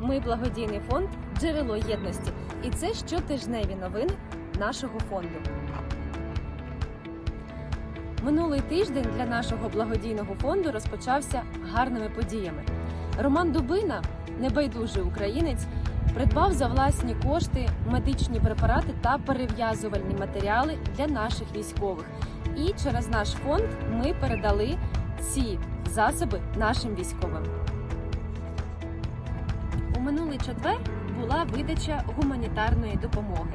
Ми благодійний фонд Джерело єдності. І це щотижневі новини нашого фонду. Минулий тиждень для нашого благодійного фонду розпочався гарними подіями. Роман Дубина, небайдужий українець, придбав за власні кошти медичні препарати та перев'язувальні матеріали для наших військових. І через наш фонд ми передали ці засоби нашим військовим. Минулий четвер була видача гуманітарної допомоги.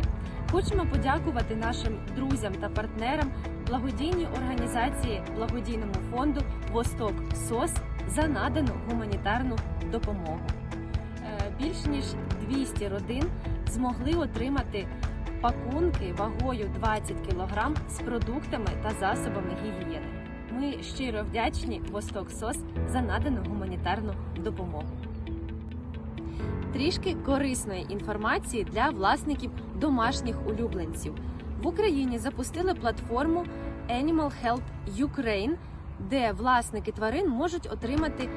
Хочемо подякувати нашим друзям та партнерам благодійній організації благодійному фонду Восток СОС за надану гуманітарну допомогу. Е, Більш ніж 200 родин змогли отримати пакунки вагою 20 кг з продуктами та засобами гігієни. Ми щиро вдячні Восток СОС за надану гуманітарну допомогу. Трішки корисної інформації для власників домашніх улюбленців. В Україні запустили платформу Animal Help Ukraine, де власники тварин можуть отримати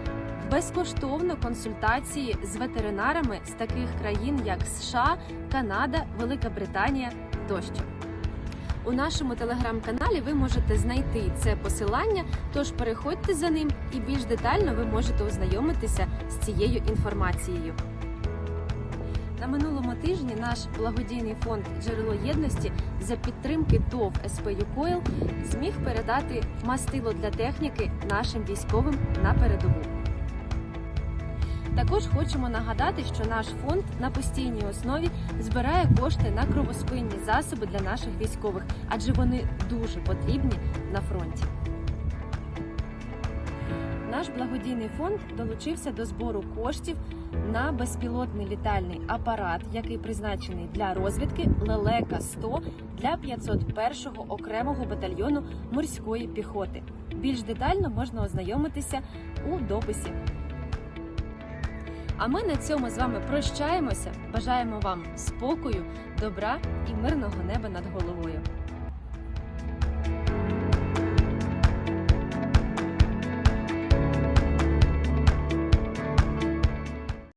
безкоштовно консультації з ветеринарами з таких країн, як США, Канада, Велика Британія тощо. У нашому телеграм-каналі ви можете знайти це посилання, тож переходьте за ним і більш детально ви можете ознайомитися з цією інформацією. На минулому тижні наш благодійний фонд Джерело єдності за підтримки ТОВ СП «Юкойл» зміг передати мастило для техніки нашим військовим на передову. Також хочемо нагадати, що наш фонд на постійній основі збирає кошти на кровоспинні засоби для наших військових, адже вони дуже потрібні на фронті. Наш благодійний фонд долучився до збору коштів на безпілотний літальний апарат, який призначений для розвідки Лелека 100 для 501-го окремого батальйону морської піхоти. Більш детально можна ознайомитися у дописі. А ми на цьому з вами прощаємося. Бажаємо вам спокою, добра і мирного неба над головою.